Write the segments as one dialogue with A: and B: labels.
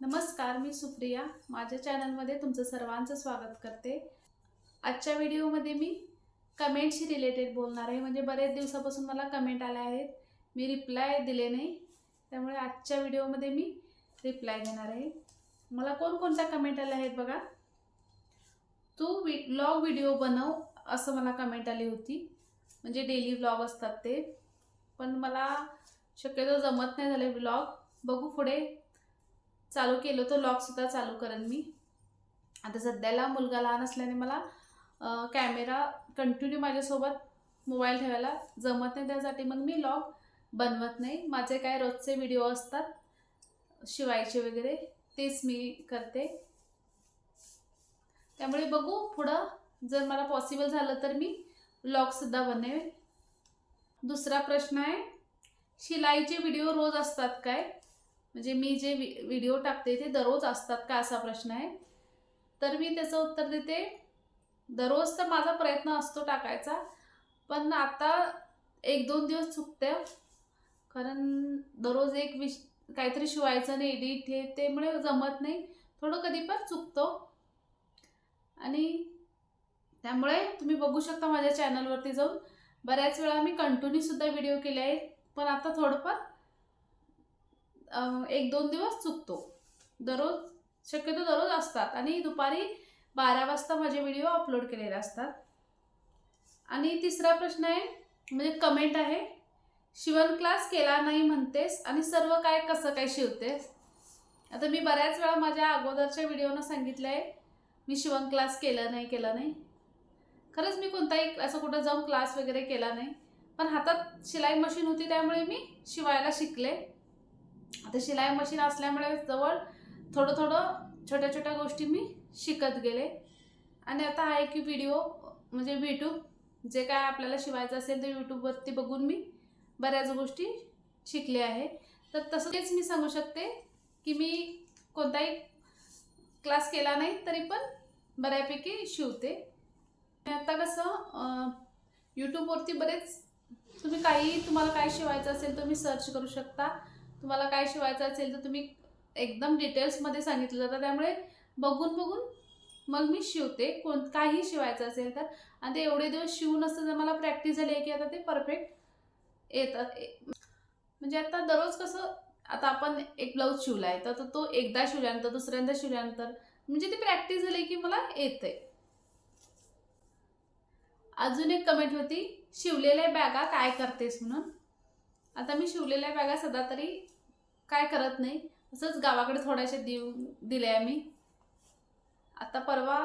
A: नमस्कार मी सुप्रिया. माझ्या चॅनलमध्ये तुमचं सर्वांचं स्वागत करते. आजच्या व्हिडिओमध्ये मी कमेंटशी रिलेटेड बोलणार आहे. म्हणजे बरेच दिवसापासून मला कमेंट आल्या आहेत. मी रिप्लाय दिले नाही. त्यामुळे आजच्या व्हिडिओमध्ये मी रिप्लाय देणार आहे. मला कोणकोणत्या कमेंट आल्या आहेत बघा. तू वि ब्लॉग व्हिडिओ बनव असं मला कमेंट आली होती. म्हणजे डेली ब्लॉग असतात ते. पण मला शक्यतो जमत नाही झाले व्लॉग. बघू पुढे. चालू केलं होतं लॉकसुद्धा चालू करेन मी. आता सध्याला मुलगा लहान असल्याने मला कॅमेरा कंटिन्यू माझ्यासोबत मोबाईल ठेवायला जमत नाही. त्यासाठी मग मी लॉक बनवत नाही. माझे काय रोजचे व्हिडिओ असतात शिवायचे वगैरे तेच मी करते. त्यामुळे बघू पुढं जर मला पॉसिबल झालं तर मी लॉकसुद्धा बनवेल दुसरा प्रश्न आहे शिलाईचे व्हिडिओ रोज असतात काय? म्हणजे मी जे व्हिडिओ टाकते ते दररोज असतात का असा प्रश्न आहे. तर मी त्याचं उत्तर देते. दररोज तर माझा प्रयत्न असतो टाकायचा पण आता एक दोन दिवस चुकते कारण दररोज एक विश काहीतरी शिवायचं नाही एडिट हे त्यामुळे जमत नाही. थोडं कधी पण चुकतो. आणि त्यामुळे तुम्ही बघू शकता माझ्या चॅनलवरती जाऊन. बऱ्याच वेळा मी कंटिन्यूसुद्धा व्हिडिओ केले आहेत पण आता थोडंफार एक दोन दिवस चुकतो. दररोज शक्यतो दररोज असतात. आणि दुपारी बारा वाजता माझे व्हिडिओ अपलोड केलेले असतात. आणि तिसरा प्रश्न आहे म्हणजे कमेंट आहे शिवण क्लास केला नाही म्हणतेस आणि सर्व काय कसं काय शिवतेस? आता मी बऱ्याच वेळा माझ्या अगोदरच्या व्हिडिओनं सांगितलं आहे मी शिवण क्लास केलं नाही केलं नाही. खरंच मी कोणताही असं कुठं जाऊन क्लास वगैरे केला नाही. पण हातात शिलाई मशीन होती त्यामुळे मी शिवायला शिकले. आता शिलाई मशीन असल्यामुळे जवळ थोडं थोडं छोट्या छोट्या गोष्टी मी शिकत गेले. आणि आता आहे की व्हिडिओ म्हणजे यूट्यूब जे काय आपल्याला शिवायचं असेल ते यूट्यूबवरती बघून मी बऱ्याच गोष्टी शिकले आहे. तर तसंच मी सांगू शकते की मी कोणताही क्लास केला नाही तरी पण बऱ्यापैकी शिवते. आता कसं यूट्यूबवरती बरेच तुम्ही काही तुम्हाला काय शिवायचं असेल तुम्ही सर्च करू शकता. तुम्हाला काय शिवायचं असेल तर तुम्ही एकदम डिटेल्समध्ये सांगितलं जातं. त्यामुळे बघून बघून मग मी शिवते. कोण काही शिवायचं असेल तर. आणि ते एवढे दिवस शिवून असतं जर मला प्रॅक्टिस झाली आहे की आता ते परफेक्ट येतात म्हणजे आता दररोज कसं आता आपण एक ब्लाऊज शिवला आहे तर तो एकदा शिवल्यानंतर दुसऱ्यांदा शिवल्यानंतर म्हणजे ती प्रॅक्टिस झाली की मला येते अजून एक कमेंट होती शिवलेल्या बॅगा काय करतेस म्हणून? आता मी शिवलेल्या बॅगा सध्या तरी काय करत नाही. असंच गावाकडे थोड्याशा देऊ दिल्या मी. आता परवा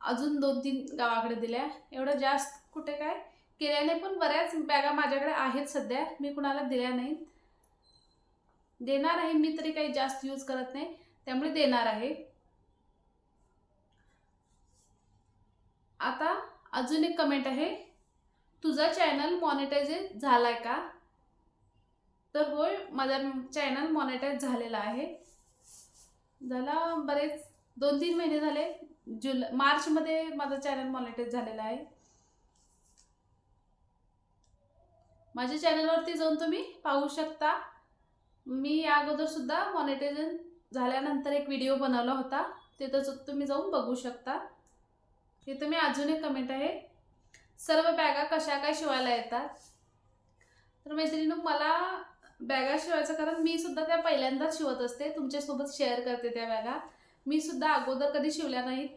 A: अजून दोन तीन गावाकडे दिल्या. एवढं जास्त कुठे काय केल्या नाही पण बऱ्याच बॅगा माझ्याकडे आहेत सध्या. मी कुणाला दिल्या नाहीत. देणार आहे मी तरी काही जास्त यूज करत नाही. त्यामुळे देणार आहे. आता अजून एक कमेंट आहे. तुझा चॅनल मॉनिटायझे झालाय का? तर होय माझा चॅनल मॉनिटाईज झालेला आहे. झाला बरेच दोन तीन महिने झाले. जुलै मार्चमध्ये माझा चॅनल मॉनिटाईज झालेला आहे. माझ्या चॅनलवरती जाऊन तुम्ही पाहू शकता. मी या अगोदरसुद्धा झाल्यानंतर एक व्हिडिओ बनवला होता. तिथं तुम्ही जाऊन बघू शकता. तिथं मी अजून एक कमेंट आहे. सर्व बॅगा कशा काय शिवायला येतात? तर मैत्रिणी मला बॅगा शिवायचं कारण मी सुद्धा त्या पहिल्यांदाच शिवत असते. तुमच्यासोबत शेअर करते त्या बॅगा. मी सुद्धा अगोदर कधी शिवल्या नाहीत.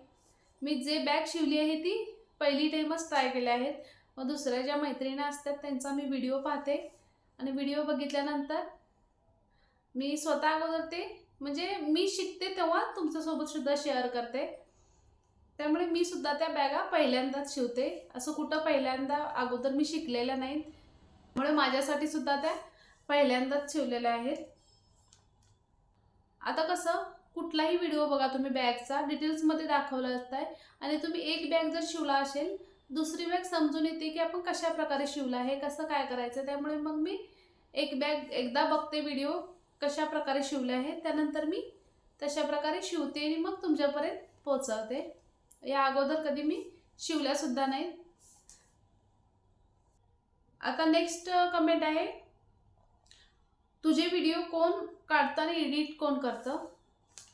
A: मी जे बॅग शिवली आहे ती पहिली टाईमच ट्राय केल्या आहेत. मग दुसऱ्या ज्या मैत्रिणी असतात त्यांचा मी व्हिडिओ पाहते. आणि व्हिडिओ बघितल्यानंतर मी स्वतः अगोदर ते म्हणजे मी शिकते तेव्हा तुमच्यासोबत सुद्धा शेअर करते. त्यामुळे मी सुद्धा त्या बॅगा पहिल्यांदाच शिवते. असं कुठं पहिल्यांदा अगोदर मी शिकलेल्या नाहीत. त्यामुळे माझ्यासाठी सुद्धा त्या पहिल्यांदाच शिवलेले आहेत. आता कसं कुठलाही व्हिडिओ बघा तुम्ही बॅगचा डिटेल्समध्ये दाखवला असताय आणि तुम्ही एक बॅग जर शिवला असेल दुसरी बॅग समजून येते की आपण कशा प्रकारे शिवला आहे कसं काय करायचं त्यामुळे मग मी एक बॅग एकदा बघते व्हिडिओ कशा प्रकारे शिवले आहे त्यानंतर मी तशा प्रकारे शिवते आणि मग तुमच्यापर्यंत पोचवते या अगोदर कधी मी शिवल्यासुद्धा नाही आता नेक्स्ट कमेंट आहे तुझे व्हिडिओ कोण काढताना आणि एडिट कोण करतं?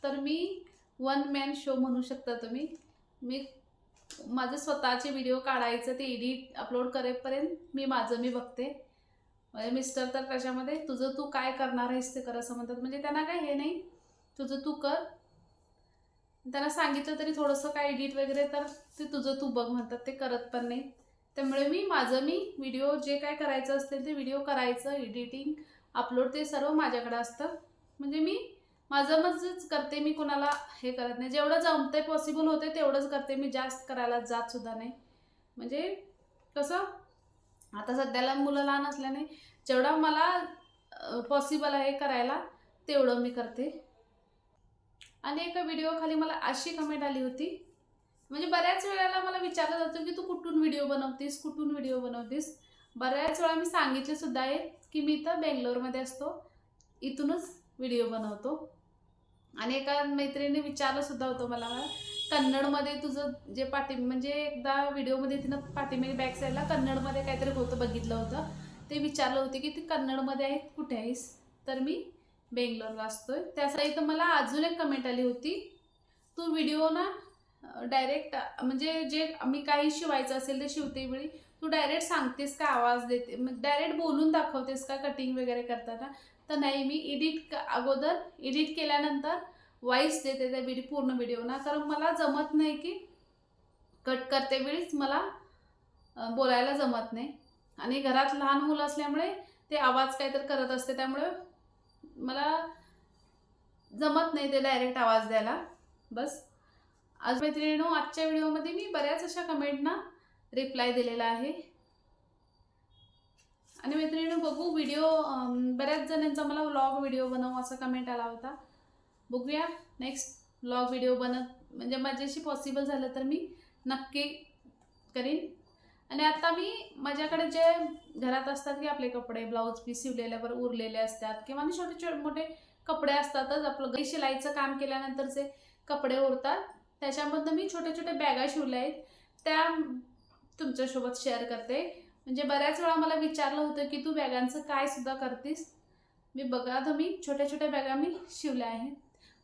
A: तर मी वन मॅन शो म्हणू शकता तुम्ही. मी माझे स्वतःचे व्हिडिओ काढायचं ते एडिट अपलोड करेपर्यंत मी माझं मी बघते. म्हणजे मिस्टर तर त्याच्यामध्ये तुझं तू काय करणार आहेस ते कर असं म्हणतात. म्हणजे त्यांना काय हे नाही. तुझं तू कर. त्यांना सांगितलं तरी थोडंसं काय एडिट वगैरे तर ते तुझं तू बघ म्हणतात. ते करत पण नाही त्यामुळे मी माझं मी व्हिडिओ जे काय करायचं असेल ते व्हिडिओ करायचं एडिटिंग अपलोड ते सर्व माझ्याकडे असतं. म्हणजे मी माझं मजच करते मी कोणाला हे करत नाही. जेवढं जमते पॉसिबल होते तेवढंच करते. मी जास्त करायला जात सुद्धा नाही. म्हणजे कसं? आता सध्याला मुलं लहान असल्याने जेवढा मला पॉसिबल आहे करायला तेवढं मी करते. आणि एका व्हिडिओ खाली मला अशी कमेंट आली होती. म्हणजे बऱ्याच वेळेला मला विचारलं जातं की तू कुठून व्हिडिओ बनवतीस? कुठून व्हिडिओ बनवतीस? बऱ्याच वेळा मी सांगितले सुद्धा आहे. की मी तर बेंगलोरमध्ये असतो इथूनच व्हिडिओ बनवतो. आणि एका मैत्रिणीने विचारलंसुद्धा होतं मला कन्नडमध्ये तुझं जे पाठी म्हणजे एकदा व्हिडिओमध्ये तिनं पाठीमागे बॅक साईडला कन्नडमध्ये काहीतरी होतं बघितलं होतं. ते विचारलं होते की ती कन्नडमध्ये आहेत कुठे आहेस? तर मी बेंगलोरला असतोय. त्यासाठी तर मला अजून एक कमेंट आली होती तू व्हिडिओ ना डायरेक्ट म्हणजे जे मी काही शिवायचं असेल ते शिवते वेळी तू डायरेक्ट सांगतेस का आवाज देते डायरेक्ट बोलून दाखवतेस का कटिंग वगैरे करताना? तर नाही मी एडिट अगोदर एडिट केल्यानंतर वॉईस देते त्या व्हिडिओ पूर्ण व्हिडिओना कारण मला जमत नाही की कट करते वेळीच मला बोलायला जमत नाही. आणि घरात लहान मुलं असल्यामुळे ते आवाज काहीतरी करत असते त्यामुळे मला जमत नाही ते डायरेक्ट आवाज द्यायला. बस. आज मैत्रिणीनो आजच्या व्हिडिओमध्ये मी बऱ्याच अशा कमेंटना रिप्लाय दिलेला आहे. आणि मैत्रिणी बघू व्हिडिओ बऱ्याच जणांचा मला व्लॉग व्हिडिओ बनव असा कमेंट आला होता. बघूया नेक्स्ट व्लॉग व्हिडिओ बनत म्हणजे माझ्याशी पॉसिबल झालं तर मी नक्की करीन. आणि आता मी माझ्याकडे जे घरात असतात की आपले कपडे ब्लाऊज पीस शिवलेल्यावर उरलेले असतात किंवा आणि छोटे छोटे मोठे कपडे असतातच आपलं घरी शिलाईचं काम केल्यानंतरचे कपडे उरतात. त्याच्यामधनं मी छोटे छोटे बॅगा शिवल्या आहेत. त्या तुमच्यासोबत शेअर करते. म्हणजे बऱ्याच वेळा मला विचारलं होतं की तू बॅगांचं काय सुद्धा करतेस? मी बघा तर मी छोट्या छोट्या बॅगा मी शिवल्या आहेत.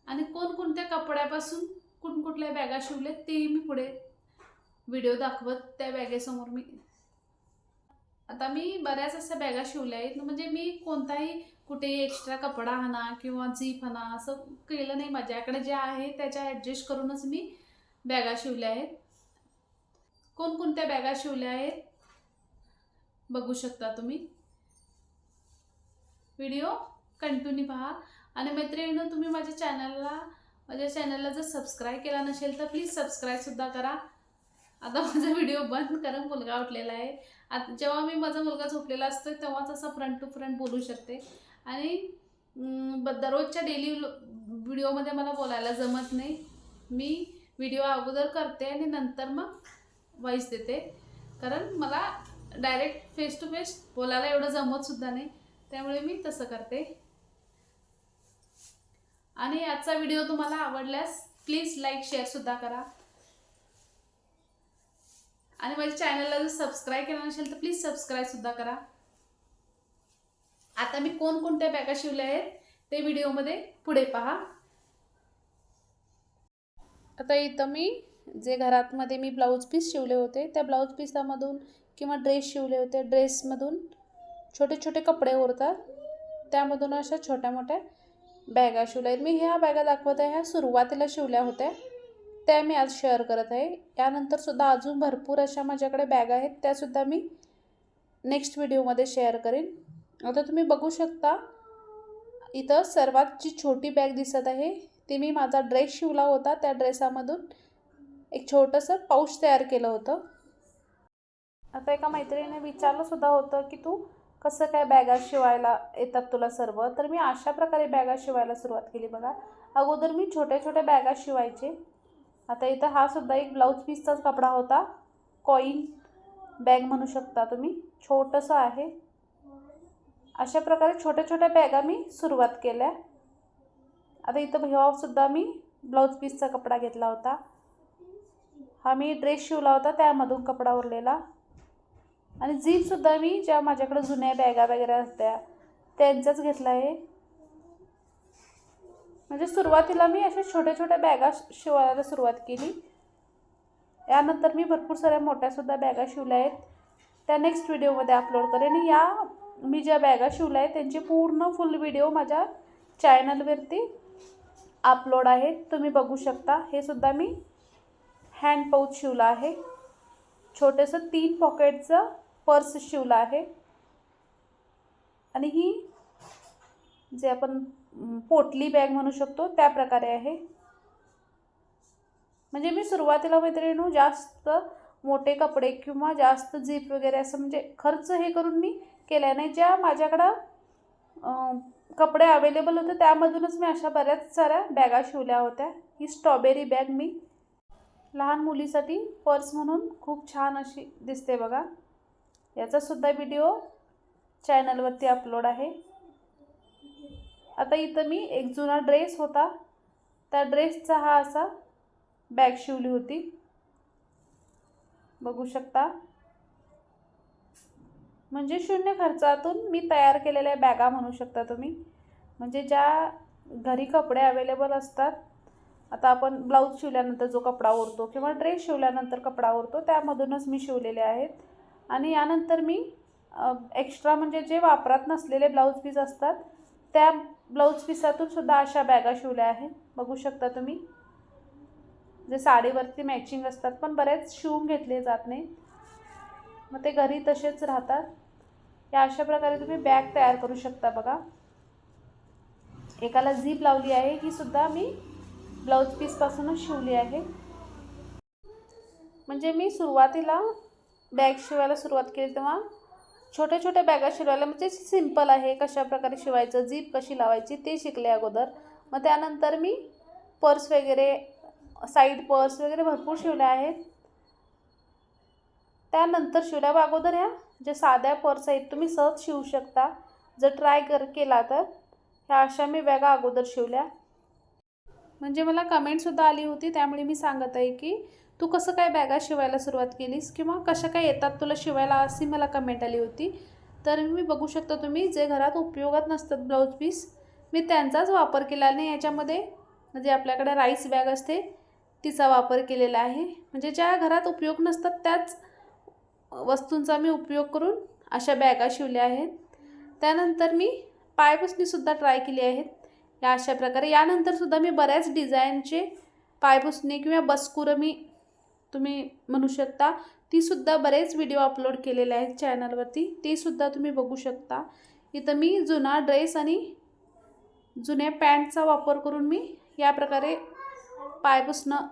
A: आणि कोणकोणत्या कपड्यापासून कुठकुठल्या बॅगा शिवल्या तेही मी पुढे व्हिडिओ दाखवत त्या बॅगेसमोर मी. आता मी बऱ्याच अशा बॅगा शिवल्या आहेत. म्हणजे मी कोणताही कुठेही एक्स्ट्रा कपडा आणा किंवा झीप आणा असं केलं नाही. माझ्याकडे जे आहे त्याच्या ॲडजस्ट करूनच मी बॅगा शिवल्या आहेत. कोणकोणत्या बॅगा शिवल्या आहेत? बघू शकता तुम्ही. व्हिडिओ कंटिन्यू पहा. आणि मैत्रिणीनं तुम्ही माझ्या चॅनलला माझ्या चॅनलला जर सबस्क्राईब केला नसेल तर प्लीज सबस्क्राईबसुद्धा करा. आता माझा व्हिडिओ बंद कारण मुलगा उठलेला आहे. आता जेव्हा मी माझा मुलगा झोपलेला असतो तेव्हाच असं फ्रंट टू फ्रंट बोलू शकते. आणि ब- दररोजच्या डेली व्हिडिओमध्ये मला बोलायला जमत नाही. मी व्हिडिओ अगोदर करते आणि नंतर मग वॉईस देते. कारण मला डायरेक्ट फेस टू फेस बोलायला एवढं जमतसुद्धा नाही. त्यामुळे मी तसं करते. आणि आजचा व्हिडिओ तुम्हाला आवडल्यास प्लीज लाईक शेअरसुद्धा करा. आणि माझ्या चॅनलला जर सबस्क्राईब केलं नसेल तर प्लीज सबस्क्राईबसुद्धा करा. आता मी कोणकोणत्या बॅगा शिवल्या आहेत ते व्हिडिओमध्ये पुढे पहा. आता इथं मी जे घरातमध्ये मी ब्लाऊज पीस शिवले होते त्या ब्लाऊज पीसामधून किंवा ड्रेस शिवले होते ड्रेसमधून छोटे छोटे कपडे उरतात. त्यामधून अशा छोट्या मोठ्या बॅगा शिवल्या आहेत. मी ह्या बॅगा दाखवत आहे ह्या सुरुवातीला शिवल्या होत्या. त्या मी आज शेअर करत आहे. यानंतर सुद्धा अजून भरपूर अशा माझ्याकडे बॅग आहेत. त्यासुद्धा मी नेक्स्ट व्हिडिओमध्ये शेअर करेन. आता तुम्ही बघू शकता इथं सर्वात जी छोटी बॅग दिसत आहे ती मी माझा ड्रेस शिवला होता त्या ड्रेसामधून एक छोटंसं पाऊच तयार केलं होतं. आता एका मैत्रिणीने विचारलंसुद्धा होतं की तू कसं काय बॅगा शिवायला येतात तुला सर्व? तर मी अशा प्रकारे बॅगा शिवायला सुरुवात केली बघा. अगोदर मी छोट्या छोट्या बॅगा शिवायचे. आता इथं हा सुद्धा एक ब्लाऊज पीसचाच कपडा होता. कॉईन बॅग म्हणू शकता तुम्ही. छोटंसं आहे. अशा प्रकारे छोट्या छोट्या बॅगा मी सुरुवात केल्या. आता इथं ह्यासुद्धा मी ब्लाऊज पीसचा कपडा घेतला होता. हा मी ड्रेस शिवला होता त्यामधून कपडा उरलेला. आणि जीनसुद्धा मी ज्या माझ्याकडे जुन्या बॅगा वगैरे असत्या त्यांचाच घेतला आहे म्हणजे सुरुवातीला मी अशा छोट्या छोट्या बॅगा शिवायला सुरुवात केली. यानंतर मी भरपूर साऱ्या मोठ्यासुद्धा बॅगा शिवल्या आहेत. त्या नेक्स्ट व्हिडिओमध्ये अपलोड करेन. आणि या मी ज्या बॅगा शिवल्या आहेत त्यांचे पूर्ण फुल व्हिडिओ माझ्या चॅनलवरती अपलोड आहेत. तुम्ही बघू शकता. हे सुद्धा मी हँड पाऊच शिवला आहे. छोटंसं तीन पॉकेटचं पर्स शिवलं आहे. आणि ही जे आपण पोटली बॅग म्हणू शकतो त्या प्रकारे आहे. म्हणजे मी सुरुवातीला मैत्रिणू जास्त मोठे कपडे किंवा जास्त झीप वगैरे असं म्हणजे खर्च हे करून मी केल्या नाही ज्या माझ्याकडं कपडे अवेलेबल होते त्यामधूनच मी अशा बऱ्याच साऱ्या बॅगा शिवल्या होत्या. ही स्ट्रॉबेरी बॅग मी लहान मुलीसाठी पर्स म्हणून खूप छान अशी दिसते बघा. याचासुद्धा व्हिडिओ चॅनलवरती अपलोड आहे. आता इथं मी एक जुना ड्रेस होता. त्या ड्रेसचा हा असा बॅग शिवली होती. बघू शकता. म्हणजे शून्य खर्चातून मी तयार केलेल्या बॅगा म्हणू शकता तुम्ही. म्हणजे ज्या घरी कपडे अवेलेबल असतात आता आपण ब्लाऊज शिवल्यानंतर जो कपडा ओरतो किंवा ड्रेस शिवल्यानंतर कपडा ओरतो त्यामधूनच मी शिवलेले आहेत. आणि यानंतर मी एक्स्ट्रा म्हणजे जे वापरात नसलेले ब्लाऊज पीस असतात त्या ब्लाऊज पीसातून सुद्धा अशा बॅगा शिवल्या आहेत. बघू शकता तुम्ही. जे साडीवरती मॅचिंग असतात पण बरेच शिवून घेतले जात नाही. मग ते घरी तसेच राहतात. या अशा प्रकारे तुम्ही बॅग तयार करू शकता बघा. एकाला झीप लावली आहे ही सुद्धा मी ब्लाऊज पीसपासूनच शिवली आहे. म्हणजे मी सुरुवातीला बॅग शिवायला सुरुवात केली तेव्हा छोट्या छोट्या बॅगा शिवायला म्हणजे सिंपल आहे कशा प्रकारे शिवायचं जीप कशी लावायची ते शिकले अगोदर. मग त्यानंतर मी पर्स वगैरे साईड पर्स वगैरे भरपूर शिवल्या आहेत. त्यानंतर शिवल्या अगोदर ह्या ज्या साध्या पर्स आहेत तुम्ही सहज शिवू शकता. जर ट्राय कर केला तर ह्या अशा मी बॅगा अगोदर शिवल्या. म्हणजे मला कमेंटसुद्धा आली होती त्यामुळे मी सांगत आहे की तू कसं काय बॅगा शिवायला सुरुवात केलीस किंवा कशा काय येतात तुला शिवायला? अशी मला कमेंट आली होती. तर मी बघू शकता तुम्ही जे घरात उपयोगात नसतात ब्लाऊज पीस मी त्यांचाच वापर केला नाही याच्यामध्ये म्हणजे आपल्याकडे राईस बॅग असते तिचा वापर केलेला आहे. म्हणजे ज्या घरात उपयोग नसतात त्याच वस्तूंचा मी उपयोग करून अशा बॅगा शिवल्या आहेत. त्यानंतर मी पायपुसणीसुद्धा ट्राय केली आहेत. या अशा प्रकारे. यानंतरसुद्धा मी बऱ्याच डिझाईनचे पायपुसणे किंवा बसकुरं मी तुम्ही म्हणू शकता. तीसुद्धा बरेच व्हिडिओ अपलोड केलेले आहेत चॅनलवरती. ते सुद्धा तुम्ही बघू शकता. इथं मी जुना ड्रेस आणि जुन्या पॅन्टचा वापर करून मी या प्रकारे पायपुसणं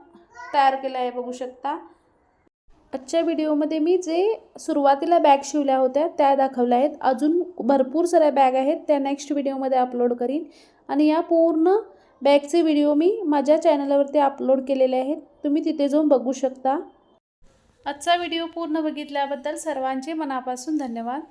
A: तयार केलं आहे बघू शकता. आजच्या व्हिडिओमध्ये मी जे सुरुवातीला बॅग शिवल्या होत्या त्या दाखवल्या आहेत. अजून भरपूर साऱ्या बॅग आहेत त्या नेक्स्ट व्हिडिओमध्ये अपलोड करीन. आणि या पूर्ण बॅगचे व्हिडिओ मी माझ्या चॅनलवरती अपलोड केलेले आहेत. तुम्ही तिथे जाऊन बघू शकता. आजचा व्हिडिओ पूर्ण बघितल्याबद्दल सर्वांचे मनापासून धन्यवाद.